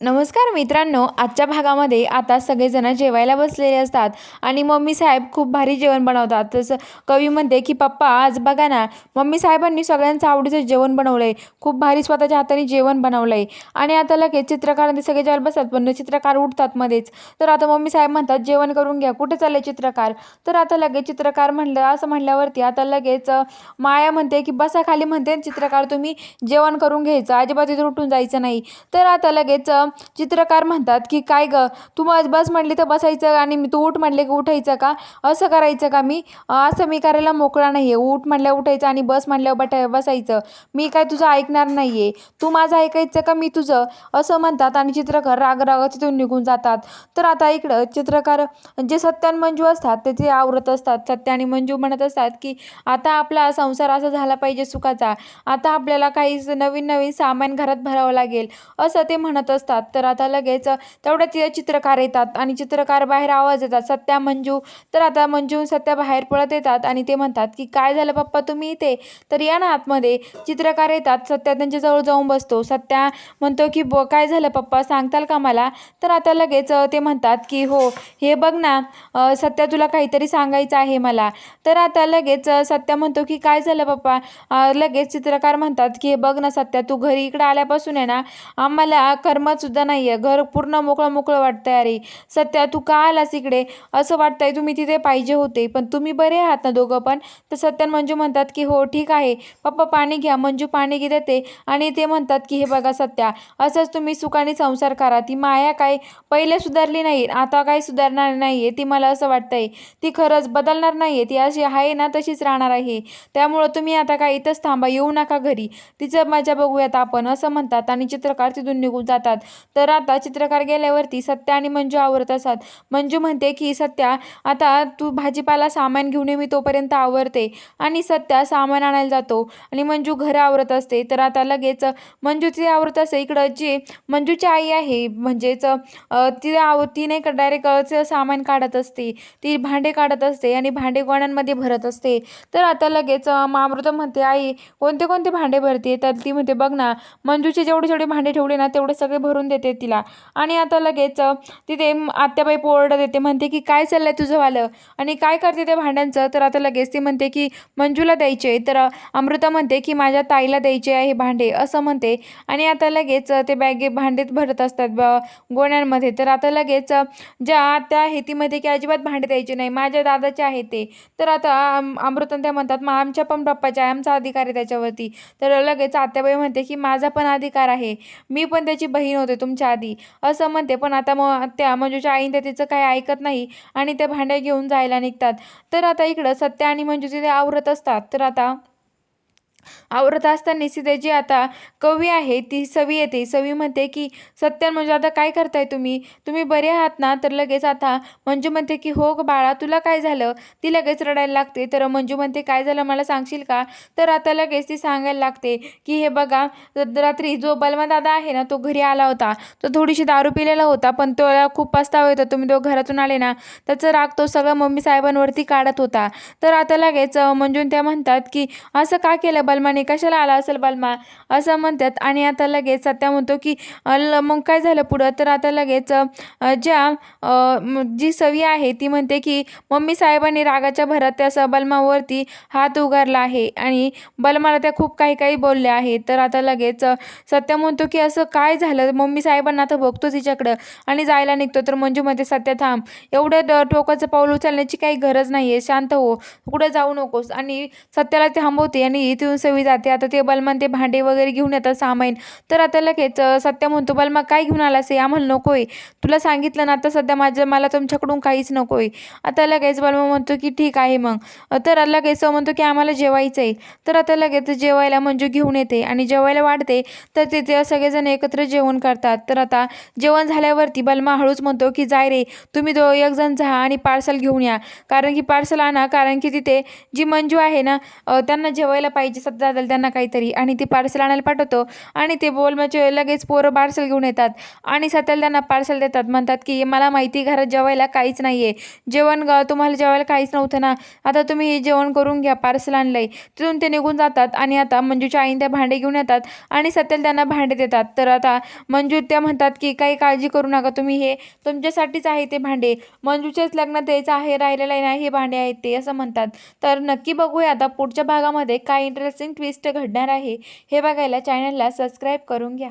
नमस्कार मित्रांनो आजच्या भागामध्ये आता सगळेजण जेवायला बसलेले असतात आणि मम्मी साहेब खूप भारी जेवण बनवतात. तसं कवी म्हणते की पप्पा आज बघा ना मम्मी साहेबांनी सगळ्यांचं आवडीचं जेवण बनवलं आहे खूप भारी स्वतःच्या हाताने जेवण बनवलं आहे आणि आता लगेच चित्रकार ते सगळे जेवायला बसतात पण चित्रकार उठतात मध्येच. तर आता मम्मी साहेब म्हणतात जेवण करून घ्या कुठे चालले चित्रकार? तर आता लगेच चित्रकार म्हणलं असं म्हणल्यावरती आता लगेच माया म्हणते की बसा खाली म्हणते चित्रकार तुम्ही जेवण करून घ्यायचं अजिबात उठून जायचं नाही. तर आता लगेच चित्रकार म्हणतात की काय ग तू मग बस म्हणली तर बसायचं आणि मी तू उठ म्हणले की उठायचं का? असं करायचं का मी? असं मी करायला मोकळा नाही आहे उठ म्हणल्या उठायचं आणि बस म्हणल्यावर बटा बसायचं. मी काय तुझं ऐकणार नाही आहे तू माझं ऐकायचं का मी तुझं? असं म्हणतात आणि चित्रकार राग राग तिथून निघून जातात. तर आता इकडं चित्रकार जे सत्यान मंजू असतात ते ते आवरत असतात. सत्य आणि मंजू म्हणत असतात की आता आपला संसार असा झाला पाहिजे सुखाचा. आता आपल्याला काही नवीन नवीन सामान घरात भरावं लागेल. असं ते म्हणत असतात. तर आता लगेच तेवढ्यात तिथे चित्रकार येतात आणि चित्रकार बाहेर आवाज येतात. सत्या मंजू. तर आता मंजू सत्या बाहेर पळत येतात आणि ते म्हणतात की काय झालं पप्पा? तुम्ही इथे? तर या ना आतमध्ये चित्रकार येतात. सत्या त्यांच्याजवळ जाऊन बसतो. सत्या म्हणतो की ब काय झालं पप्पा? सांगताल का मला? तर आता लगेच ते म्हणतात की हो हे बघ ना सत्या तुला काहीतरी सांगायचं आहे मला. तर आता लगेच सत्या म्हणतो की काय झालं पप्पा? लगेच चित्रकार म्हणतात की हे बघ ना सत्या तू घरी इकडं आल्यापासून आहे ना आम्हाला कर्मच सुद्धा नाही आहे घर पूर्ण मोकळं मोकळं वाटतं आहे अरे सत्या तू का आलास इकडे? असं वाटतंय तुम्ही तिथे पाहिजे होते. पण तुम्ही बरे आहात ना दोघं पण? तर सत्यान मंजू म्हणतात की हो ठीक आहे. पप्पा पाणी घ्या. मंजू पाणी घे देते आणि ते म्हणतात की हे बघा सत्या असंच तुम्ही सुखाने संसार करा. ती माया काय पहिले सुधारली नाही आता काय सुधारणार नाही आहे ती मला असं वाटतंय. ती खरंच बदलणार नाही आहे ती अशी आहे ना तशीच राहणार आहे. त्यामुळं तुम्ही आता काय इथंच थांबा येऊ नका घरी. तिचं मजा बघूयात आपण असं म्हणतात आणि चित्रकार तिथून निघून जातात. तर आता चित्रकार गेल्यावरती सत्या आणि मंजू आवरत असतात. मंजू म्हणते की सत्या आता तू भाजीपाला सामान घेऊन ये मी तोपर्यंत आवरते. आणि सत्या सामान आणायला जातो आणि मंजू घर आवरत असते. तर आता लगेच मंजू ती आवरत असते. इकडं जी मंजूची आई आहे म्हणजेच ती आव ती नाही का डायरेक्ट सामान काढत असते. ती भांडे काढत असते आणि भांडे गोण्यांमध्ये भरत असते. तर आता लगेच मामृत म्हणते आई कोणते कोणते भांडे भरते? तर ती म्हणते बघ ना मंजूचे जेवढे जेवढे भांडे ठेवले ना तेवढे सगळे भरून देते तिला. आणि आता लगेच तिथे आत्याबाई पोरडं देते. म्हणते की काय चाललंय तुझं वालं? आणि काय करते त्या भांड्यांचं? तर आता लगेच ती म्हणते की मंजूला द्यायचे. तर अमृता म्हणते की माझ्या ताईला द्यायचे आहे भांडे. असं म्हणते. आणि आता लगेच ते बॅगे भांडेत भरत असतात ब गोण्यांमध्ये. तर आता लगेच ज्या आत्या आहे ती म्हणते की अजिबात भांडे द्यायचे नाही. माझ्या दादाचे आहे ते. तर आता अम- अमृता त्या म्हणतात मग आमच्या पण पप्पाच्या आहे. आमचा अधिकार आहे त्याच्यावरती. तर लगेच आत्याबाई म्हणते की माझा पण अधिकार आहे. मी पण त्याची बहीण होते. तुमच्या आधी. असं म्हणते पण आता मग त्या मंजूच्या आईन त्या तिचं काही ऐकत नाही आणि त्या भांड्या घेऊन जायला निघतात. तर आता इकडं सत्या आणि मंजू तिथे आवरत असतात. तर आता आवरत असताना तिथे जी आता कवी आहे ती सवी येते. सवी म्हणते की सत्यान म्हणजे आता काय करताय तुम्ही? तुम्ही बरे आहात ना? तर लगेच आता मंजू म्हणते की हो बाळा तुला काय झालं? ती लगेच रडायला लागते. तर मंजू म्हणते काय झालं? मला सांगशील का? तर आता लगेच ती सांगायला लागते की हे बघा रात्री जो बलमा दादा आहे ना तो घरी आला होता. तो थोडीशी दारू पिलेला होता पण तो खूप पस्तावा येतो. तुम्ही तो घरातून आले ना त्याचं राग तो सगळं मम्मी साहेबांवरती काढत होता. तर आता लगेच मंजून त्या म्हणतात की असं का केलं? बलमाने कशाला आला असेल बलमा? असं म्हणतात. आणि आता लगेच सत्या म्हणतो की मग काय झालं पुढं? तर आता लगेच ज्या जी सवी आहे ती म्हणते की मम्मी साहेबांनी रागाच्या भरात त्या स- बलमावरती हात उगारला आहे. आणि बलमाला त्या खूप काही काही बोलल्या आहेत. तर आता लगेच सत्य सत्या म्हणतो की असं काय झालं? मम्मी साहेबांना आता बघतो तिच्याकडं. आणि जायला निघतो. तर मंजू म्हणते सत्या थांब. एवढं टोकाचं पाऊल उचलण्याची काही गरज नाही आहे शांत हो. कुठं जाऊ नकोस. आणि सत्याला ते थांबवते आणि इथून सवी जाते. आता ते बलमान ते भांडे वगैरे घेऊन येतात सामान तर आता लगेच सत्या म्हणतो बलमा काय घेऊन आलास हे? आम्हाला नको आहे तुला सांगितलं ना आता सध्या माझं मला तुमच्याकडून काहीच नको आहे आता लगेच बलमा म्हणतो की ठीक आहे मग. तर लगेच म्हणतो की आम्हाला जेवायचं आहे. तर आता लगेच जेवायला मंजू घेऊन येते आणि जेवायला वाढते. तर तिथे सगळेजण एकत्र जेवण करतात. तर आता जेवण झाल्यावरती बलमा हळूच म्हणतो की जाय रे तुम्ही दो एक जण जा आणि पार्सल घेऊन या. कारण की पार्सल आणा. कारण की तिथे जी मंजू आहे ना त्यांना जेवायला पाहिजे दादाला त्यांना काहीतरी आणि ती पार्सल आणायला पाठवतो. आणि ते बोलमध्ये म्हणजे लगेच पोरं पार्सल घेऊन येतात. आणि सत्याला त्यांना पार्सल देतात. म्हणतात की मला माहिती घरात जेवायला काहीच नाही आहे जेवण ग तुम्हाला जेवायला काहीच नव्हतं ना. आता तुम्ही हे जेवण करून घ्या पार्सल आणलं आहे तिथून ते निघून जातात आणि आता मंजूच्या आईने त्या भांडे घेऊन येतात आणि सत्याला त्यांना भांडे देतात. तर आता मंजू त्या म्हणतात की काही काळजी करू नका. तुम्ही हे तुमच्यासाठीच आहे ते भांडे. मंजूच्याच लग्नात द्यायचं आहे राहिलेलं आहे ना हे भांडे आहेत ते असं म्हणतात. तर नक्की बघूया आता पुढच्या भागामध्ये काय इंटरेस्ट इंटरेस्टिंग ट्विस्ट घडणार आहे हे बघायला चॅनलला सबस्क्राईब करून घ्या.